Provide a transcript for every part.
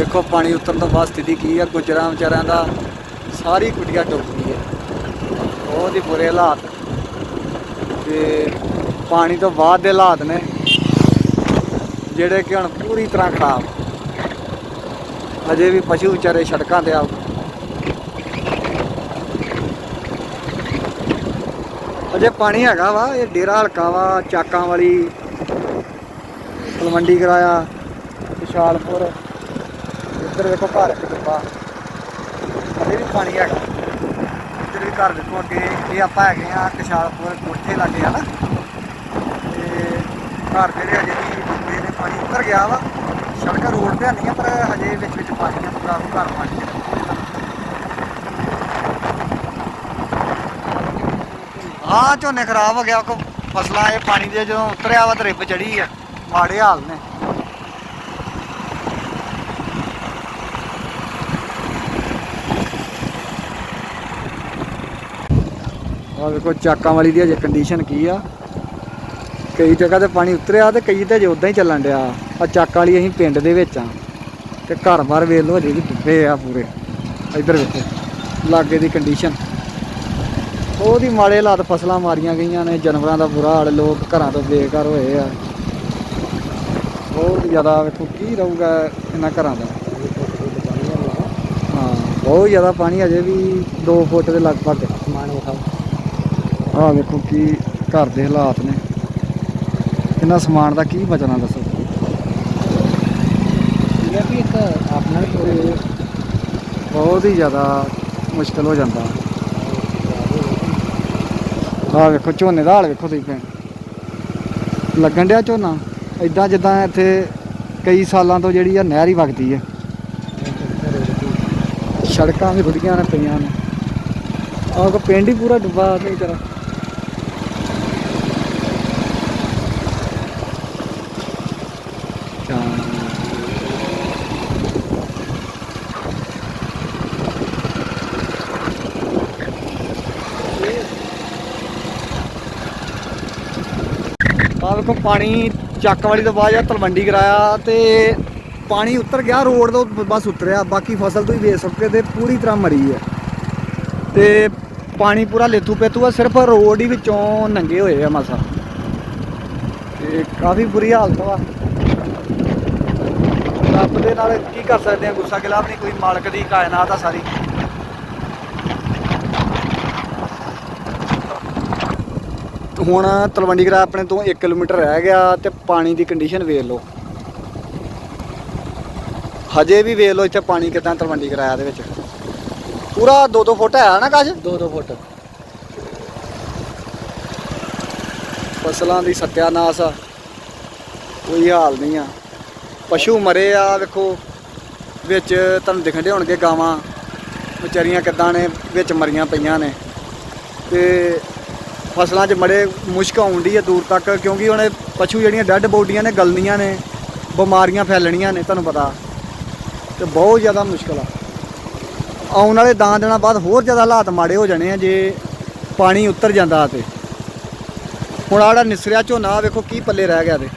ਦੇਖੋ, ਪਾਣੀ ਉਤਰਨ ਤੋਂ ਬਾਅਦ ਸਥਿਤੀ ਕੀ ਆ? ਗੁਜਰਾਂ ਵਿਚਾਰਿਆਂ ਦਾ ਸਾਰੀ ਕੁਟੀਆ ਡੁੱਬ ਗਈ ਹੈ। ਬਹੁਤ ਹੀ ਬੁਰੇ ਹਾਲਾਤ। ਤੇ ਪਾਣੀ ਤੋਂ ਬਾਅਦ ਦੇ ਹਾਲਾਤ ਨੇ, ਜਿਹੜੇ ਕਿ ਹੁਣ ਪੂਰੀ ਤਰ੍ਹਾਂ ਖਰਾਬ। ਅਜੇ ਵੀ ਪਸ਼ੂ ਵਿਚਾਰੇ ਸੜਕਾਂ ਤੇ ਆ। ਅਜੇ ਪਾਣੀ ਹੈਗਾ ਵਾ, ਇਹ ਡੇਰਾ ਹਲਕਾ ਵਾ, ਚਾਕਾਂ ਵਾਲੀ, ਤਲਵੰਡੀ ਕਰਾਇਆ, ਵਿਸ਼ਾਲਪੁਰ। ਇੱਧਰ ਵੇਖੋ ਘਰ ਕਿੱਦਾਂ ਅਜੇ ਵੀ ਪਾਣੀ ਹੈਗਾ। ਇੱਧਰ ਵੀ ਘਰ ਦੇਖੋ ਅੱਗੇ। ਇਹ ਆਪਾਂ ਹੈਗੇ ਆ ਕਿਸ਼ਾਲਪੁਰ ਕੋਠੇ ਲੱਗੇ ਆ ਨਾ ਤੇ ਘਰ ਜਿਹੜੇ ਅਜੇ ਵੀ ਡੁੱਬੇ ਨੇ, ਪਾਣੀ ਉੱਤਰ ਗਿਆ ਵਾ। ਸੜਕ ਰੋਡ ਤੇ ਨਹੀਂ ਆ, ਪਰ ਹਜੇ ਵਿੱਚ ਵਿੱਚ ਪਾਣੀ ਆ, ਪੂਰਾ ਘਰ ਪਾਣੀ ਆ। ਝੋਨੇ ਖਰਾਬ ਹੋ ਗਿਆ ਕੋ ਫਸਲਾਂ, ਇਹ ਪਾਣੀ ਦੇ ਜਦੋਂ ਉਤਰਿਆ ਵਾ, ਤੇ ਦਰਿਪ ਚੜੀ ਆ। ਮਾੜੇ ਹਾਲ ਨੇ। ਆ ਵੇਖੋ, ਚਾਕਾਂ ਵਾਲੀ ਦੀ ਅਜੇ ਕੰਡੀਸ਼ਨ ਕੀ ਆ? ਕਈ ਜਗ੍ਹਾ ਤੇ ਪਾਣੀ ਉਤਰਿਆ ਤੇ ਕਈ ਤੇ ਅਜੇ ਉਦਾਂ ਹੀ ਚੱਲਣ ਡਿਆ। ਆ ਚਾਕਾਂ ਵਾਲੀ ਅਸੀਂ ਪਿੰਡ ਦੇ ਵਿੱਚ ਆ ਤੇ ਘਰ ਬਾਰ ਵੇਖ ਲਓ ਅਜੇ ਵੀ ਡੁੱਬੇ ਆ ਪੂਰੇ। ਇੱਧਰ ਵੇਖੋ, ਲਾਗੇ ਦੀ ਕੰਡੀਸ਼ਨ ਉਹਦੀ ਮਾੜੇ ਹਾਲਾਤ ਫਸਲਾਂ ਮਾਰੀਆਂ ਗਈਆਂ ਨੇ, ਜਾਨਵਰਾਂ ਦਾ ਬੁਰਾ ਹਾਲ, ਲੋਕ ਘਰਾਂ ਤੋਂ ਬੇਘਰ ਹੋਏ ਆ। ਬਹੁਤ ਜ਼ਿਆਦਾ ਵੇਖੋ, ਕੀ ਰਹੂਗਾ ਇਹਨਾਂ ਘਰਾਂ ਦਾ? ਹਾਂ, ਬਹੁਤ ਜ਼ਿਆਦਾ ਪਾਣੀ ਅਜੇ ਵੀ 2 ਫੁੱਟ ਦੇ ਲਗਭਗ। ਆਹ ਵੇਖੋ ਕੀ ਘਰ ਦੇ ਹਾਲਾਤ ਨੇ। ਇਹਨਾਂ ਸਮਾਨ ਦਾ ਕੀ ਬਚਣਾ ਦੱਸੋ? ਇਹ ਵੀ ਇੱਕ ਆਪਣਾ ਬਹੁਤ ਹੀ ਜ਼ਿਆਦਾ ਮੁਸ਼ਕਲ ਹੋ ਜਾਂਦਾ। ਆਹ ਵੇਖੋ ਝੋਨੇ ਦਾ ਹਾਲ ਵੇਖੋ ਤੁਸੀਂ ਭੈਣ। ਲੱਗਣ ਡਿਆ ਝੋਨਾ? ਇਦਾਂ ਜਿੱਦਾਂ ਇੱਥੇ ਕਈ ਸਾਲਾਂ ਤੋਂ ਜਿਹੜੀ ਆ ਨਹਿਰ ਹੀ ਵਗਦੀ ਹੈ ਸੜਕਾਂ ਵੀ ਰੁੜੀਆਂ ਨੇ ਪਈਆਂ ਨੇ। ਆਹ ਕੋ ਪਿੰਡ ਹੀ ਪੂਰਾ ਡੁੱਬਾ ਨਹੀਂ ਤਰ੍ਹਾਂ ਆਹ ਵੇਖੋ ਪਾਣੀ ਚੱਕ ਵਾਲੀ ਤੋਂ ਬਾਅਦ ਜਾਂ ਤਲਵੰਡੀ ਕਰਾਇਆ ਤੇ ਪਾਣੀ ਉਤਰ ਗਿਆ, ਰੋਡ ਤੋਂ ਬਸ ਉਤਰਿਆ, ਬਾਕੀ ਫਸਲ ਤੁਸੀਂ ਵੇਖ ਸਕਦੇ ਤੇ ਪੂਰੀ ਤਰ੍ਹਾਂ ਮਰੀ ਹੈ। ਤੇ ਪਾਣੀ ਪੂਰਾ ਲੇਥੂ ਪੇਤੂ ਆ, ਸਿਰਫ ਰੋਡ ਹੀ ਵਿੱਚੋਂ ਨੰਗੇ ਹੋਏ ਆ ਮਸਾ। ਤੇ ਕਾਫੀ ਬੁਰੀ ਹਾਲਤ ਵਾ ਰੱਬ ਦੇ ਨਾਲ ਕੀ ਕਰ ਸਕਦੇ ਆ, ਗੁੱਸਾ ਗਿਲਾ ਨਹੀਂ, ਕੋਈ ਮਾਲਕ ਦੀ ਕਾਇਨਾਤ ਆ ਸਾਰੀ। ਹੁਣ ਤਲਵੰਡੀ ਕਰਾ ਆਪਣੇ ਤੋਂ 1 ਕਿਲੋਮੀਟਰ ਰਹਿ ਗਿਆ ਤੇ ਪਾਣੀ ਦੀ ਕੰਡੀਸ਼ਨ ਵੇਖ ਲਓ। ਹਜੇ ਵੀ ਵੇਖ ਲਓ ਇੱਥੇ ਪਾਣੀ ਕਿਦਾਂ ਤਲਵੰਡੀ ਕਰਾਇਆ ਦੇ ਵਿੱਚ। ਪੂਰਾ 2-2 ਫੁੱਟ ਹੈ ਨਾ ਕਾਜ 2-2 ਫੁੱਟ। ਫਸਲਾਂ ਦੀ ਸਤਿਆਨਾਸ਼ ਆ ਕੋਈ ਹਾਲ ਨਹੀਂ ਆ। ਪਸ਼ੂ ਮਰੇ ਆ ਵੇਖੋ ਵਿੱਚ ਤੁਹਾਨੂੰ ਦਿਖਣ ਦੇ ਹੋਣਗੇ ਗਾਵਾਂ। ਵਿਚਾਰੀਆਂ ਕਿੱਦਾਂ ਨੇ ਵਿੱਚ ਮਰੀਆਂ ਪਈਆਂ ਨੇ। ਤੇ ਫਸਲਾਂ 'ਚ ਮੜੇ ਮੁਸ਼ਕ ਆਉਂਦੀ ਹੈ ਦੂਰ ਤੱਕ, ਕਿਉਂਕਿ ਹੁਣ ਇਹ ਪਸ਼ੂ ਜਿਹੜੀਆਂ ਡੈੱਡ ਬੋਡੀਆਂ ਨੇ, ਗਲਣੀਆਂ ਨੇ, ਬਿਮਾਰੀਆਂ ਫੈਲਣੀਆਂ ਨੇ, ਤੁਹਾਨੂੰ ਪਤਾ। ਤੇ ਬਹੁਤ ਜ਼ਿਆਦਾ ਮੁਸ਼ਕਲ ਆ। ਆਉਣ ਵਾਲੇ ਦਾਂ ਦਿਨਾਂ ਬਾਅਦ ਹੋਰ ਜ਼ਿਆਦਾ ਹਾਲਾਤ ਮਾੜੇ ਹੋ ਜਾਣੇ ਆ ਜੇ ਪਾਣੀ ਉੱਤਰ ਜਾਂਦਾ ਤੇ। ਹੁਣ ਆੜਾ ਨਿਸਰਿਆ ਝੋਨਾ ਵੇਖੋ ਕੀ ਪੱਲੇ ਰਹਿ ਗਿਆ ਤੇ।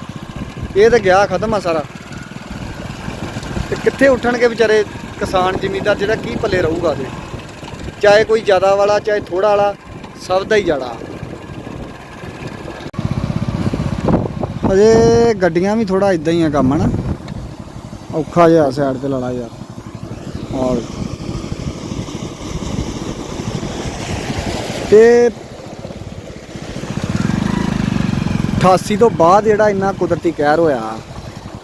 ਇਹ ਤਾਂ ਗਿਆ ਖਤਮ ਆ ਸਾਰਾ। ਤੇ ਕਿੱਥੇ ਉੱਠਣਗੇ ਵਿਚਾਰੇ ਕਿਸਾਨ ਜ਼ਿਮੀਂਦਾਰ ਜਿਹੜਾ ਕੀ ਪੱਲੇ ਰਹੂਗਾ ਤੇ। ਚਾਹੇ ਕੋਈ ਜ਼ਿਆਦਾ ਵਾਲਾ, ਚਾਹੇ ਥੋੜਾ ਵਾਲਾ, ਸਭ ਦਾ ਹੀ ਜੜਾ। ਅਜੇ ਗੱਡੀਆਂ ਵੀ ਥੋੜਾ ਇਦਾਂ ਹੀ ਆ ਕੰਮ ਨਾ ਔਖਾ ਜਿਹਾ ਸਾਈਡ ਤੇ ਲੜਾ ਯਾਰ ਔਰ ਤੇ 88 ਤੋਂ ਬਾਅਦ ਜਿਹੜਾ ਇੰਨਾ ਕੁਦਰਤੀ ਕਹਿਰ ਹੋਇਆ,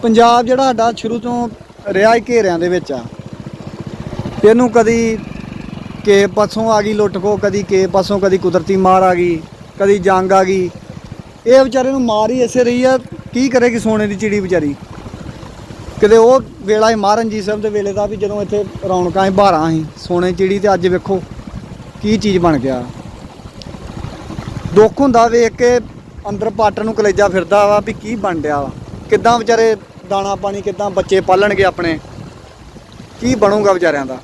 ਪੰਜਾਬ ਜਿਹੜਾ ਸਾਡਾ ਸ਼ੁਰੂ ਤੋਂ ਰਿਹਾ ਹੀ ਘੇਰਿਆਂ ਦੇ ਵਿੱਚ ਆ। ਇਹਨੂੰ ਕਦੀ ਕੇ ਪਾਸੋਂ ਆ ਗਈ ਲੁੱਟ ਖੋ ਕਦੀ ਕੇ ਪਾਸੋਂ ਕਦੀ ਕੁਦਰਤੀ ਮਾਰ ਆ ਗਈ, ਕਦੀ ਜੰਗ ਆ ਗਈ। ਇਹ ਵਿਚਾਰੇ ਨੂੰ ਮਾਰ ਹੀ ਐਸੇ ਰਹੀ ਆ, ਕੀ ਕਰੇਗੀ ਸੋਨੇ ਦੀ ਚਿੜੀ ਵਿਚਾਰੀ? ਕਿਤੇ ਉਹ ਵੇਲਾ ਹੀ ਮਹਾਰਣਜੀਤ ਸਾਹਿਬ ਦੇ ਵੇਲੇ ਦਾ ਵੀ ਜਦੋਂ ਇੱਥੇ ਰੌਣਕਾਂ ਹੀ ਬਹਾਰਾਂ ਸੀ, ਸੋਨੇ ਦੀ ਚਿੜੀ ਤੇ ਅੱਜ ਵੇਖੋ ਕੀ ਚੀਜ਼ ਬਣ ਗਿਆ। ਦੁੱਖ ਹੁੰਦਾ ਵੇਖ ਕੇ ਅੰਦਰ ਪਾਟਰ ਨੂੰ ਕਲੇਜਾ ਫਿਰਦਾ ਵਾ ਵੀ ਕੀ ਬਣ ਰਿਹਾ ਵਾ। ਕਿੱਦਾਂ ਵਿਚਾਰੇ ਦਾਣਾ ਪਾਣੀ ਕਿੱਦਾਂ ਬੱਚੇ ਪਾਲਣਗੇ ਆਪਣੇ? ਕੀ ਬਣੂਗਾ ਵਿਚਾਰਿਆਂ ਦਾ?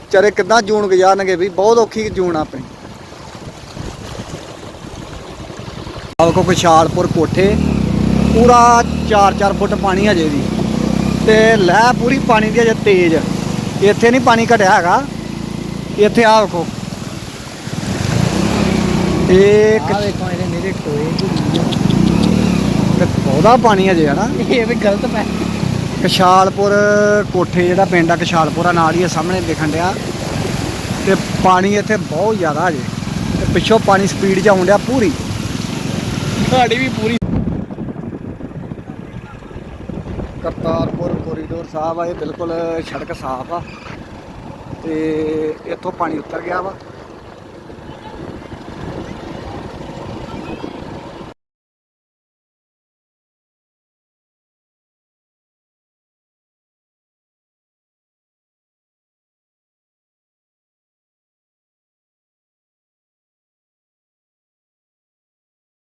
ਵਿਚਾਰੇ ਕਿੱਦਾਂ ਜੂਨ ਗੁਜ਼ਾਰਨਗੇ ਵੀ ਬਹੁਤ ਔਖੀ ਜੂਨ ਆ ਆਪਣੀ। ਆਹ ਕੋ ਵਿਸ਼ਾਲਪੁਰ ਕੋਠੇ। ਪੂਰਾ 4-4 ਫੁੱਟ ਪਾਣੀ ਹਜੇ ਵੀ। ਤੇ ਲਹਿ ਪੂਰੀ ਪਾਣੀ ਦੀ ਅਜੇ ਤੇਜ਼। ਇੱਥੇ ਨਹੀਂ ਪਾਣੀ ਘਟਿਆ ਹੈਗਾ। ਇੱਥੇ ਆ ਵੇਖੋ। ਇਹ ਵੇਖੋ ਇਹਦੇ ਮੇਰੇ ਟੋਏ ਬਹੁਤਾ ਪਾਣੀ ਅਜੇ ਹਨਾ ਇਹ ਵੀ ਗਲਤ ਪੈ ਕਸ਼ਾਲਪੁਰ ਕੋਠੇ ਜਿਹੜਾ ਪਿੰਡ ਆ ਕਸ਼ਾਲਪੁਰ ਨਾਲ ਹੀ ਆ ਸਾਹਮਣੇ ਦਿਖਣ ਡਿਆ। ਤੇ ਪਾਣੀ ਇੱਥੇ ਬਹੁਤ ਜ਼ਿਆਦਾ ਤੇ ਪਿੱਛੋਂ ਪਾਣੀ ਸਪੀਡ 'ਚ ਆਉਣ ਡਿਆ ਪੂਰੀ। ਸਾਡੀ ਵੀ ਪੂਰੀ ਕਰਤਾਰਪੁਰ ਕੋਰੀਡੋਰ ਸਾਹਿਬ ਆ, ਇਹ ਬਿਲਕੁਲ ਸੜਕ ਸਾਫ਼ ਆ ਤੇ ਇੱਥੋਂ ਪਾਣੀ ਉਤਰ ਗਿਆ ਵਾ।